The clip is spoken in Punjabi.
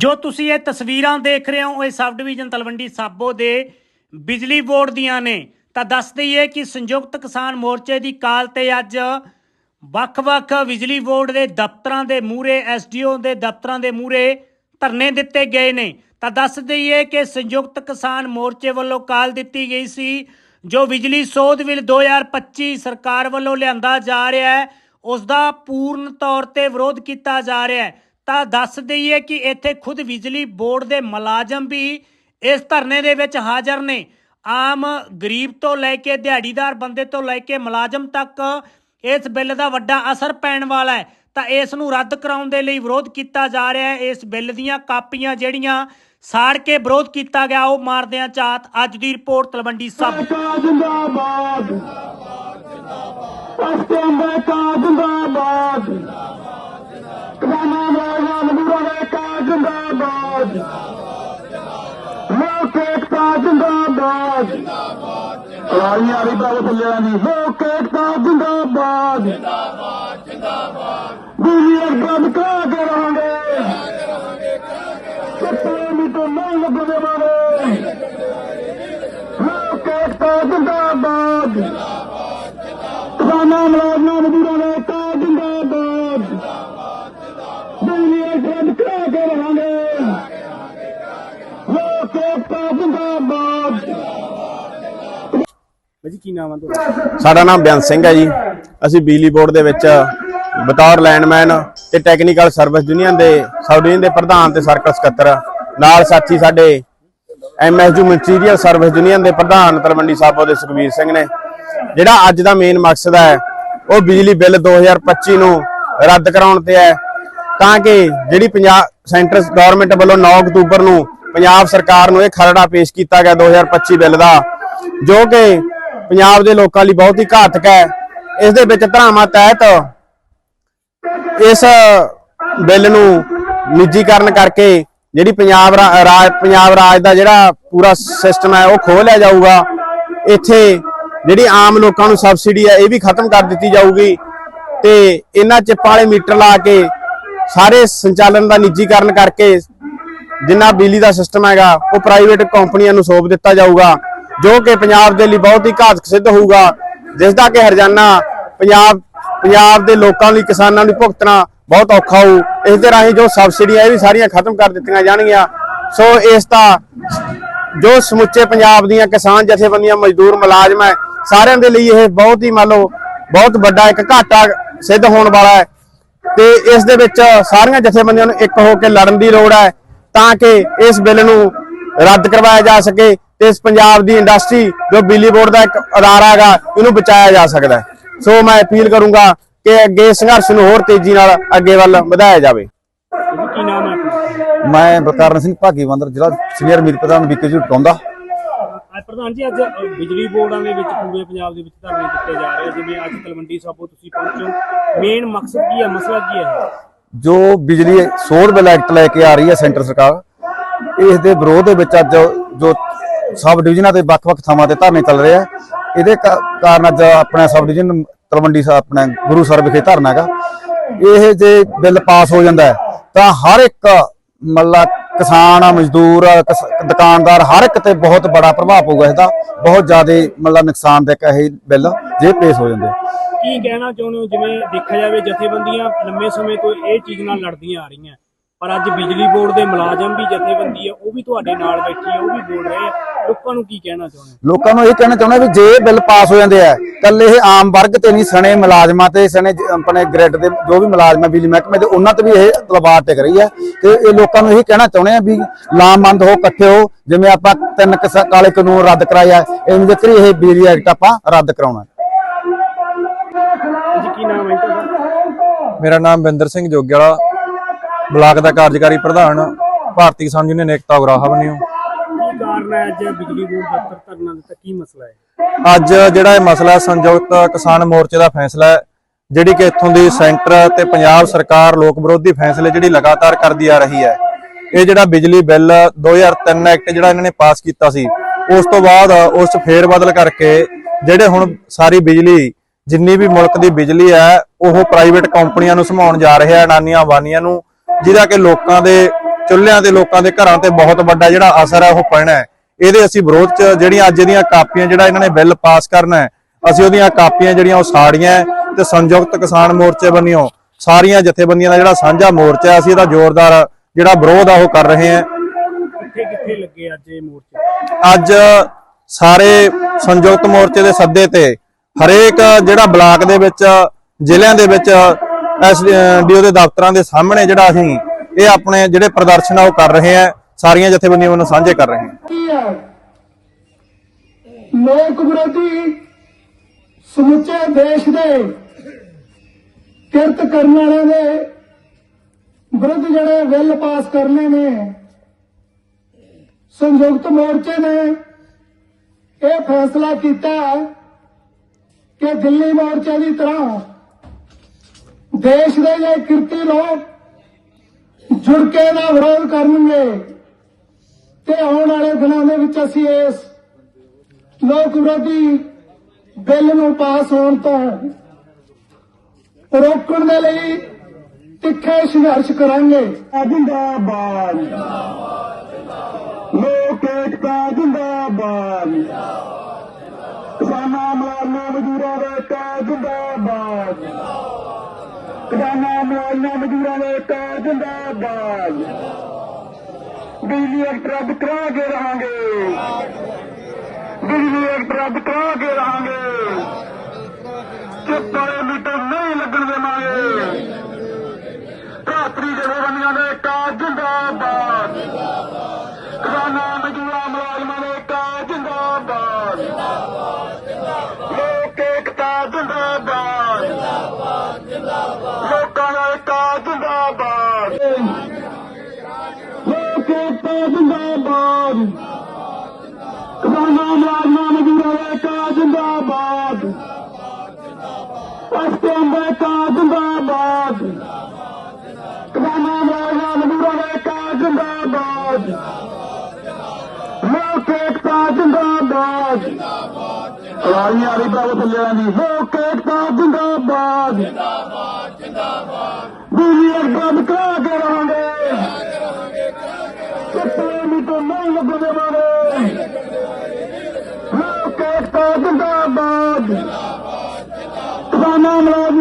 ਜੋ ਤੁਸੀਂ ਇਹ ਤਸਵੀਰਾਂ ਦੇਖ ਰਹੇ ਹੋ, ਇਹ ਸਬ ਡਿਵੀਜ਼ਨ ਤਲਵੰਡੀ ਸਾਬੋ ਦੇ ਬਿਜਲੀ ਬੋਰਡ ਦੀਆਂ ਨੇ, ਤਾਂ ਦੱਸ ਦਈਏ ਕਿ ਸੰਯੁਕਤ ਕਿਸਾਨ ਮੋਰਚੇ ਦੀ ਕਾਲ ਤੇ ਅੱਜ ਵੱਖ-ਵੱਖ ਬਿਜਲੀ ਬੋਰਡ ਦੇ ਦਫ਼ਤਰਾਂ ਦੇ ਮੂਹਰੇ ਐਸਡੀਓ ਦੇ ਦਫ਼ਤਰਾਂ ਦੇ ਮੂਹਰੇ ਧਰਨੇ ਦਿੱਤੇ ਗਏ ਨੇ। ਤਾਂ ਦੱਸ ਦਈਏ ਕਿ ਸੰਯੁਕਤ ਕਿਸਾਨ ਮੋਰਚੇ ਵੱਲੋਂ ਕਾਲ ਦਿੱਤੀ ਗਈ ਸੀ, ਜੋ ਬਿਜਲੀ ਸੋਧ ਬਿੱਲ 2025 ਸਰਕਾਰ ਵੱਲੋਂ ਲਿਆਂਦਾ ਜਾ ਰਿਹਾ ਹੈ ਉਸ ਦਾ ਪੂਰਨ ਤੌਰ ਤੇ ਵਿਰੋਧ ਕੀਤਾ ਜਾ ਰਿਹਾ ਹੈ। ਤਾਂ ਦੱਸ ਦਈਏ ਕਿ ਇੱਥੇ ਖੁਦ ਬਿਜਲੀ ਬੋਰਡ ਦੇ ਮੁਲਾਜ਼ਮ ਵੀ ਇਸ ਧਰਨੇ ਦੇ ਵਿੱਚ ਹਾਜ਼ਰ ਨੇ। ਆਮ ਗਰੀਬ ਤੋਂ ਲੈ ਕੇ ਦਿਹਾੜੀਦਾਰ ਬੰਦੇ ਤੋਂ ਲੈ ਕੇ ਮੁਲਾਜ਼ਮ ਤੱਕ ਇਸ ਬਿੱਲ ਦਾ ਵੱਡਾ ਅਸਰ ਪੈਣ ਵਾਲਾ ਹੈ। ਤਾਂ ਇਸ ਨੂੰ ਰੱਦ ਕਰਾਉਣ ਦੇ ਲਈ ਵਿਰੋਧ ਕੀਤਾ ਜਾ ਰਿਹਾ ਹੈ। ਇਸ ਬਿੱਲ ਦੀਆਂ ਕਾਪੀਆਂ ਜਿਹੜੀਆਂ ਸਾੜ ਕੇ ਵਿਰੋਧ ਕੀਤਾ ਗਿਆ, ਉਹ ਮਾਰਦਿਆਂ ਚਾਤ ਅੱਜ ਦੀ ਰਿਪੋਰਟ ਤਲਵੰਡੀ ਸਾਬੋ ਕਾ ਜਿੰਦਾਬਾਦ। ਜਿੰਦਾਬਾਦ। ਕਿਸਾਨਾਂ ਦਾ ਮਜ਼ਦੂਰਾਂ ਦਾ ਕਾ ਜਿੰਦਾਬਾਦ। ਲੋਕ ਏਕਤਾ ਜਿੰਦਾਬਾਦ। ਆਈ ਆਰੀ ਬਾਬਾ ਫੁੱਲਿਆ ਨਹੀਂ ਲੋਕ ਏਕਤਾ ਜਿੰਦਾਬਾਦ ਜਿੰਦਾਬਾਦ ਜਿੰਦਾਬਾਦ। ਬਿਜਲੀ ਬੰਦ ਕਰਾ ਕੇ ਰਹਾਂਗੇ ਕਿਤੇ ਵੀ ਤੋਂ ਨਹੀਂ ਲੱਗਦੇ ਦੇਵਾਂਗੇ ਲੋਕ ਏਕਤਾ ਜਿੰਦਾਬਾਦ ਕਿਸਾਨਾਂ ਮੁਲਾਜ਼ਮਾਂ ਮਜ਼ਦੂਰਾਂ ਦਾ ਏਕਤਾ ਜਿੰਦਾਬਾਦ ਬਿਜਲੀ ਬੰਦ ਕਰਾ ਕੇ ਰਹਾਂਗੇ ਲੋਕ ਏਕਤਾ ਜਿੰਦਾਬਾਦ ਭਾਜੀ, ਕੀ ਨਾਮ ਆ ਤੁਹਾਡਾ? ਸਾਡਾ ਨਾਮ ਬਿਆਨ ਸਿੰਘ ਹੈ ਜੀ। ਅਸੀਂ ਬਿਜਲੀ ਬੋਰਡ ਦੇ ਵਿੱਚ ਬਤੌਰ ਲੈਂਡਮੈਨ ਤੇ ਟੈਕਨੀਕਲ ਸਰਵਿਸ ਯੂਨੀਅਨ ਦੇ, ਸਬ ਡਿਵੀਜ਼ਨ ਦੇ ਪ੍ਰਧਾਨ ਤੇ ਸਰਕਲ ਸਕੱਤਰ ਨਾਲ ਸਾਥੀ ਸਾਡੇ ਐਮਐਸਯੂ ਮਟੀਰੀਅਲ ਸਰਵਿਸ ਯੂਨੀਅਨ ਦੇ ਪ੍ਰਧਾਨ ਤਲਵੰਡੀ ਸਾਬੋ ਦੇ ਸੁਖਵੀਰ ਸਿੰਘ ਨੇ। ਜਿਹੜਾ ਅੱਜ ਦਾ ਮੇਨ ਮਕਸਦ ਹੈ, ਉਹ ਬਿਜਲੀ ਬਿੱਲ 2025 ਨੂੰ ਰੱਦ ਕਰਾਉਣ ਤੇ ਹੈ। ਤਾਂ ਕਿ ਜਿਹੜੀ ਪੰਜਾਬ ਸੈਂਟਰ ਗਵਰਨਮੈਂਟ ਵੱਲੋਂ 9 ਅਕਤੂਬਰ ਨੂੰ ਪੰਜਾਬ ਸਰਕਾਰ ਨੂੰ ਇਹ ਖਰੜਾ ਪੇਸ਼ ਕੀਤਾ ਗਿਆ 2025 ਬਿੱਲ ਦਾ, ਜੋ ਕਿ ਪੰਜਾਬ ਦੇ ਲੋਕਾਂ ਲਈ ਬਹੁਤ ਹੀ ਘਾਤਕ ਹੈ। ਇਸ ਦੇ ਵਿੱਚ ਧਰਾਵਾਂ ਤਹਿਤ ਇਸ ਬਿੱਲ ਨੂੰ ਨਿੱਜੀਕਰਨ ਕਰਕੇ ਜਿਹੜੀ ਪੰਜਾਬ ਰਾ- ਰਾਜ ਪੰਜਾਬ ਰਾਜ ਦਾ ਜਿਹੜਾ ਪੂਰਾ ਸਿਸਟਮ ਹੈ, ਉਹ ਖੋਹ ਲਿਆ ਜਾਊਗਾ। ਇੱਥੇ ਜਿਹੜੀ ਆਮ ਲੋਕਾਂ ਨੂੰ ਸਬਸਿਡੀ ਹੈ, ਇਹ ਵੀ ਖਤਮ ਕਰ ਦਿੱਤੀ ਜਾਊਗੀ। ਤੇ ਇਹਨਾਂ ਚਿੱਪਾਂ ਵਾਲੇ ਮੀਟਰ ਲਾ ਕੇ ਸਾਰੇ ਸੰਚਾਲਨ ਦਾ ਨਿੱਜੀਕਰਨ ਕਰਕੇ ਜਿੰਨਾ ਬਿਜਲੀ ਦਾ ਸਿਸਟਮ ਹੈਗਾ, ਉਹ ਪ੍ਰਾਈਵੇਟ ਕੰਪਨੀਆਂ ਨੂੰ ਸੌਂਪ ਦਿੱਤਾ ਜਾਊਗਾ। ਜੋ ਕਿ ਪੰਜਾਬ ਦੇ ਲਈ ਬਹੁਤ ਹੀ ਘਾਤਕ ਸਿੱਧ ਹੋਊਗਾ ਜਿਸ ਦਾ ਕਿ ਹਰਜਾਨਾ ਪੰਜਾਬ ਪੰਜਾਬ ਦੇ ਲੋਕਾਂ ਲਈ ਕਿਸਾਨਾਂ ਲਈ ਭੁਗਤਣਾ ਬਹੁਤ ਔਖਾ ਹੋਊ। ਇਸ ਦੇ ਰਾਹੀਂ ਜੋ ਸਬਸਿਡੀਆਂ ਇਹ ਵੀ ਸਾਰੀਆਂ ਖਤਮ ਕਰ ਦਿੱਤੀਆਂ ਜਾਣਗੀਆਂ। ਸੋ ਇਸ ਦਾ ਜੋ ਸਮੁੱਚੇ ਪੰਜਾਬ ਦੀਆਂ ਕਿਸਾਨ ਜਥੇਬੰਦੀਆਂ, ਮਜ਼ਦੂਰ ਮੁਲਾਜ਼ਮ ਹੈ, ਸਾਰਿਆਂ ਦੇ ਲਈ ਇਹ ਬਹੁਤ ਹੀ ਮੰਨ ਲਓ ਬਹੁਤ ਵੱਡਾ ਇੱਕ ਘਾਟਾ ਸਿੱਧ ਹੋਣ ਵਾਲਾ ਹੈ। ਤੇ ਇਸ ਦੇ ਵਿੱਚ ਸਾਰੀਆਂ ਜਥੇਬੰਦੀਆਂ ਨੂੰ ਇੱਕ ਹੋ ਕੇ ਲੜਨ ਦੀ ਲੋੜ ਹੈ, ਤਾਂ ਕਿ ਇਸ ਬਿੱਲ ਨੂੰ ਰੱਦ ਕਰਵਾਇਆ ਜਾ ਸਕੇ ਤੇ ਇਸ ਪੰਜਾਬ ਦੀ ਇੰਡਸਟਰੀ ਜੋ ਬਿਜਲੀ ਬੋਰਡ ਦਾ ਇੱਕ ਅਦਾਰਾ ਹੈਗਾ ਇਹਨੂੰ ਬਚਾਇਆ ਜਾ ਸਕਦਾ ਸੋ ਮੈਂ ਅਪੀਲ ਕਰੂੰਗਾ ਕਿ ਅੱਗੇ ਸੰਘਰਸ਼ ਨੂੰ ਹੋਰ ਤੇਜ਼ੀ ਨਾਲ ਅੱਗੇ ਵੱਲ ਵਧਾਇਆ ਜਾਵੇ। ਭਾਜੀ ਕੀ ਨਾਮ ਹੈ ਆਪਣਾ? ਮੈਂ ਬਲਕਰਨ ਸਿੰਘ ਭਾਗੀਵੰਦਰ ਜ਼ਿਲ੍ਹਾ ਸੀਨੀਅਰ ਮੀਤ ਪ੍ਰਧਾਨ ਵਿਕੇ ਜੀ ਟੌਂਦਾ ਪ੍ਰਧਾਨ ਜੀ ਅੱਜ ਬਿਜਲੀ ਬੋਰਡਾਂ ਦੇ ਵਿੱਚ ਪੂਰੇ ਪੰਜਾਬ ਦੇ ਵਿੱਚ ਧਰਨੇ ਦਿੱਤੇ ਜਾ ਰਹੇ। ਜਿਵੇਂ ਅੱਜ ਤਲਵੰਡੀ ਸਾਬੋ ਤੁਸੀਂ ਪਹੁੰਚੋ। ਮੇਨ ਮਕਸਦ ਕੀ ਹੈ ਮਸਲਾ ਕੀ ਹੈ? ਜੋ ਬਿਜਲੀ ਸੋਧ ਬਿੱਲ ਐਕਟ ਲੈ ਕੇ ਆ ਰਹੀ ਹੈ ਸੈਂਟਰ ਸਰਕਾਰ ਇਸ ਦੇ ਵਿਰੋਧ ਦੇ ਵਿੱਚ ਅੱਜ ਜੋ ਸਬ ਡਿਵੀਜ਼ਨਾਂ ਤੇ ਵੱਖ-ਵੱਖ ਥਾਵਾਂ ਤੇ ਧਰਨੇ ਚੱਲ ਰਹੇ ਆ। ਇਹਦੇ ਕਾਰਨ ਅੱਜ ਆਪਣਾ ਸਬ ਡਿਵੀਜ਼ਨ ਤਲਵੰਡੀ ਸਾਹਿਬ ਆਪਣਾ ਗੁਰੂ ਸਰ ਵਿਖੇ ਧਰਨਾ ਹੈਗਾ। ਇਹ ਜੇ ਬਿੱਲ ਪਾਸ ਹੋ ਜਾਂਦਾ ਤਾਂ ਹਰ ਇੱਕ ਮੱਲਾ ਕਿਸਾਨ, ਮਜ਼ਦੂਰ, ਕਿਸ- ਦੁਕਾਨਦਾਰ ਹਰ ਇੱਕ ਤੇ ਬਹੁਤ ਬੜਾ ਪ੍ਰਭਾਵ ਪਊਗਾ ਇਹਦਾ ਬਹੁਤ ਜ਼ਿਆਦਾ ਮੱਲਾ ਨੁਕਸਾਨਦਾਇਕ ਹੈ ਇਹ ਬਿੱਲ ਜੇ ਪੇਸ਼ ਹੋ ਜਾਂਦੇ ਕੀ ਕਹਿਣਾ ਚਾਹੁੰਦੇ ਹੋ? ਜਿਵੇਂ ਦੇਖਿਆ ਜਾਵੇ, ਜਥੇਬੰਦੀਆਂ ਲੰਮੇ ਸਮੇਂ ਤੋਂ ਇਹ ਚੀਜ਼ ਨਾਲ ਲੜਦੀਆਂ ਆ ਰਹੀਆਂ। ਪਰ ਅੱਜ ਬਿਜਲੀ ਬੋਰਡ ਦੇ ਮੁਲਾਜ਼ਮ ਵੀ ਜਥੇਬੰਦੀ ਹੈ ਉਹ ਵੀ ਤੁਹਾਡੇ ਨਾਲ ਬੈਠੀ ਹੈ ਉਹ ਵੀ ਬੋਲ ਰਹੇ ਆ। ਲੋਕਾਂ ਨੂੰ ਕੀ ਕਹਿਣਾ ਚਾਹੁੰਦੇ? ਲੋਕਾਂ ਨੂੰ ਇਹ ਕਹਿਣਾ ਚਾਹੁੰਦਾ ਵੀ ਜੇ ਬਿੱਲ ਪਾਸ ਹੋ ਜਾਂਦੇ ਆ ਕੱਲੇ ਇਹ ਆਮ ਵਰਗ ਤੇ ਨਹੀਂ ਸਣੇ ਮੁਲਾਜ਼ਮਾਂ ਤੇ ਸਣੇ ਆਪਣੇ ਗ੍ਰਿਡ ਦੇ ਜੋ ਵੀ ਮੁਲਾਜ਼ਮ ਹੈ ਬਿਜਲੀ ਮਹਿਕਮੇ ਦੇ ਉਹਨਾਂ ਤੇ ਵੀ ਇਹ ਤਲਵਾਰ ਟਿਕ ਰਹੀ ਹੈ ਤੇ ਇਹ ਲੋਕਾਂ ਨੂੰ ਇਹ ਕਹਿਣਾ ਚਾਹੁੰਦੇ ਆ ਵੀ ਲਾਮਬੰਦ ਹੋ ਇਕੱਠੇ ਹੋ ਜਿਵੇਂ ਆਪਾਂ ਤਿੰਨ ਕਿਸਾ- ਕਾਲੇ ਕਾਨੂੰਨ ਰੱਦ ਕਰਾਇਆ ਇਵੇਂ ਦੇ ਕਰੀ ਇਹ ਬਿਜਲੀ ਐਕਟ ਆਪਾਂ ਰੱਦ ਕਰਾਉਣਾ। ਜੀ ਕੀ ਨਾਮ ਹੈ ਤੁਹਾਡਾ? ਮੇਰਾ ਨਾਮ ਬਿੰਦਰ ਸਿੰਘ ਜੋਗਿਆਲਾ ਬਲਾਕ ਦਾ ਕਾਰਜਕਾਰੀ ਪ੍ਰਧਾਨ ਭਾਰਤੀ ਕਿਸਾਨ ਯੂਨੀਅਨ ਏਕਤਾ ਉਗਰਾਹਾ ਬਣਿਓ ਕੀ ਕਾਰਨ ਹੈ ਅੱਜ ਬਿਜਲੀ ਬੋਰਡ ਦਫ਼ਤਰ ਧਰਨਾ ਦਿੱਤਾ? ਕੀ ਮਸਲਾ ਹੈ? ਅੱਜ ਜਿਹੜਾ ਇਹ ਮਸਲਾ ਹੈ, ਸੰਯੁਕਤ ਕਿਸਾਨ ਮੋਰਚੇ ਦਾ ਫੈਸਲਾ ਹੈ ਜਿਹੜੀ ਕਿ ਇੱਥੋਂ ਦੀ ਸੈਂਟਰ ਤੇ ਪੰਜਾਬ ਸਰਕਾਰ ਲੋਕ ਵਿਰੋਧੀ ਫੈਸਲੇ ਜਿਹੜੀ ਲਗਾਤਾਰ ਕਰਦੀ ਆ ਰਹੀ ਹੈ ਇਹ ਜਿਹੜਾ ਬਿਜਲੀ ਬਿੱਲ 2003 ਐਕਟ ਜਿਹੜਾ ਇਹਨਾਂ ਨੇ ਪਾਸ ਕੀਤਾ ਸੀ ਉਸ ਤੋਂ ਬਾਅਦ ਉਸ 'ਚ ਫੇਰ ਬਦਲ ਕਰਕੇ ਜਿਹੜੇ ਹੁਣ ਸਾਰੀ ਬਿਜਲੀ ਜਿੰਨੀ ਵੀ ਮੁਲਕ ਦੀ ਬਿਜਲੀ ਹੈ ਉਹ ਪ੍ਰਾਈਵੇਟ ਕੰਪਨੀਆਂ ਨੂੰ ਸਮਾਉਣ ਜਾ ਰਹੇ ਆ ਅਡਾਨੀਆਂ ਵਾਨੀਆਂ ਨੂੰ ਜਿਹਦਾ ਕਿ ਲੋਕਾਂ ਦੇ ਚੁੱਲ੍ਹਿਆਂ ਤੇ ਲੋਕਾਂ ਦੇ ਘਰਾਂ ਤੇ ਬਹੁਤ ਵੱਡਾ ਜਿਹੜਾ ਅਸਰ ਹੈ ਉਹ ਪੈਣਾ ਹੈ। ਇਹਦੇ ਅਸੀਂ ਵਿਰੋਧ ਚ ਜਿਹੜੀਆਂ ਅੱਜ ਦੀਆਂ ਕਾਪੀਆਂ ਜਿਹੜਾ ਇਹਨਾਂ ਨੇ ਬਿੱਲ ਪਾਸ ਕਰਨਾ ਹੈ ਅਸੀਂ ਉਹਦੀਆਂ ਕਾਪੀਆਂ ਜਿਹੜੀਆਂ ਉਹ ਸਾੜੀਆਂ ਤੇ ਸੰਯੁਕਤ ਕਿਸਾਨ ਮੋਰਚੇ ਬੰਨਿਓ ਸਾਰੀਆਂ ਜਥੇਬੰਦੀਆਂ ਦਾ ਜਿਹੜਾ ਸਾਂਝਾ ਮੋਰਚਾ ਅਸੀਂ ਇਹਦਾ ਜ਼ੋਰਦਾਰ ਜਿਹੜਾ ਵਿਰੋਧ ਆ ਉਹ ਕਰ ਰਹੇ ਹਾਂ। ਕਿੱਥੇ ਕਿੱਥੇ ਲੱਗੇ ਅੱਜ ਇਹ ਮੋਰਚੇ? ਅੱਜ ਸਾਰੇ ਸੰਯੁਕਤ ਮੋਰਚੇ ਦੇ ਸੱਦੇ ਤੇ ਹਰੇਕ ਜਿਹੜਾ ਬਲਾਕ ਦੇ ਵਿੱਚ ਜ਼ਿਲ੍ਹਿਆਂ ਦੇ ਵਿੱਚ ਐਸਡੀਓ ਦੇ ਦਫ਼ਤਰਾਂ ਦੇ ਸਾਹਮਣੇ ਜਿਹੜਾ ਅਸੀਂ ਇਹ ਆਪਣੇ ਜਿਹੜੇ ਪ੍ਰਦਰਸ਼ਨ ਆ ਉਹ ਕਰ ਰਹੇ ਹਾਂ ਸਾਰੀਆਂ ਜਥੇਬੰਦੀਆਂ ਵੱਲੋਂ ਸਾਂਝੇ ਕਰ ਰਹੇ ਹਾਂ? ਲੋਕ ਵਿਰੋਧੀ ਸਮੁੱਚੇ ਦੇਸ਼ ਦੇ ਕਿਰਤ ਕਰਨ ਵਾਲਿਆਂ ਦੇ ਵਿਰੁੱਧ ਜਿਹੜੇ ਬਿੱਲ ਪਾਸ ਕਰਨੇ ਨੇ, ਸੰਯੁਕਤ ਮੋਰਚੇ ਨੇ, ਇਹ ਫੈਸਲਾ ਕੀਤਾ ਕਿ ਦਿੱਲੀ ਮੋਰਚੇ ਦੀ ਤਰ੍ਹਾਂ ਦੇਸ਼ ਦੇ ਜੇ ਕਿਰਤੀ ਲੋਕ ਜੁੜ ਕੇ ਇਹਦਾ ਵਿਰੋਧ ਕਰਨਗੇ ਤੇ ਆਉਣ ਵਾਲੇ ਦਿਨਾਂ ਦੇ ਵਿੱਚ ਅਸੀਂ ਇਸ ਲੋਕ ਵਿਰੋਧੀ ਬਿੱਲ ਨੂੰ ਪਾਸ ਹੋਣ ਤੋਂ ਰੋਕਣ ਦੇ ਲਈ ਤਿੱਖੇ ਸੰਘਰਸ਼ ਕਰਾਂਗੇ। ਜਿੰਦਾਬਾਦ। ਲੋਕ ਏਕਤਾ ਜਿੰਦਾਬਾਦ। ਕਿਸਾਨਾਂ ਮੁਲਾਜ਼ਮਾਂ ਮਜ਼ਦੂਰਾਂ ਦਾ ਏਕਤਾ ਜਿੰਦਾਬਾਦ। ਕਿਸਾਨਾਂ ਮੁਲਾਜ਼ਮਾਂ ਮਜ਼ਦੂਰਾਂ ਦਾ ਏਕਤਾ ਜਿੰਦਾਬਾਦ। ਬਿਜਲੀ ਐਕਟ ਰੱਦ ਕਰਾ ਕੇ ਰਹਾਂਗੇ। ਬਿਜਲੀ ਐਕਟ ਰੱਦ ਕਰਾ ਕੇ ਰਹਾਂਗੇ। ਚੁੱਪ ਵਾਲੇ ਮੀਟਰ ਨਹੀਂ ਲੱਗਣ ਦੇਵਾਂਗੇ। ਭਾਤਰੀ ਜਥੇਬੰਦੀਆਂ ਦੇ ਏਕਤਾ ਜਿੰਦਾਬਾਦ। ਜਿੰਦਾਬਾਦ। ਪਸ਼ਤੂਆਂ ਦਾ ਏਕਤਾ ਜਿੰਦਾਬਾਦ। ਕਿਸਾਨਾਂ ਮੁਲਾਜ਼ਮਾਂ ਮਜ਼ਦੂਰਾਂ ਦਾ ਏਕਤਾ ਜਿੰਦਾਬਾਦ। ਲੋਕ ਏਕਤਾ ਜਿੰਦਾਬਾਦ। ਆਵਾਜ਼ ਆ ਰਹੀ ਬਾਬਾ ਥੱਲੇ ਦੀ ਲੋਕ ਏਕਤਾ ਜਿੰਦਾਬਾਦ। ਜਿੰਦਾਬਾਦ ਜਿੰਦਾਬਾਦ। ਬਿਜਲੀ ਅਰਬਨ ਕਰਾ ਕੇ ਰਹਾਂਗੇ ਕਿਤੇ ਵੀ ਤੋਂ ਨਹੀਂ ਲੱਗਣ ਦੇਵਾਂਗੇ ਲੋਕ ਏਕਤਾ ਜਿੰਦਾਬਾਦ ਕਿਸਾਨਾਂ ਮੁਲਾਜ਼ਮਾਂ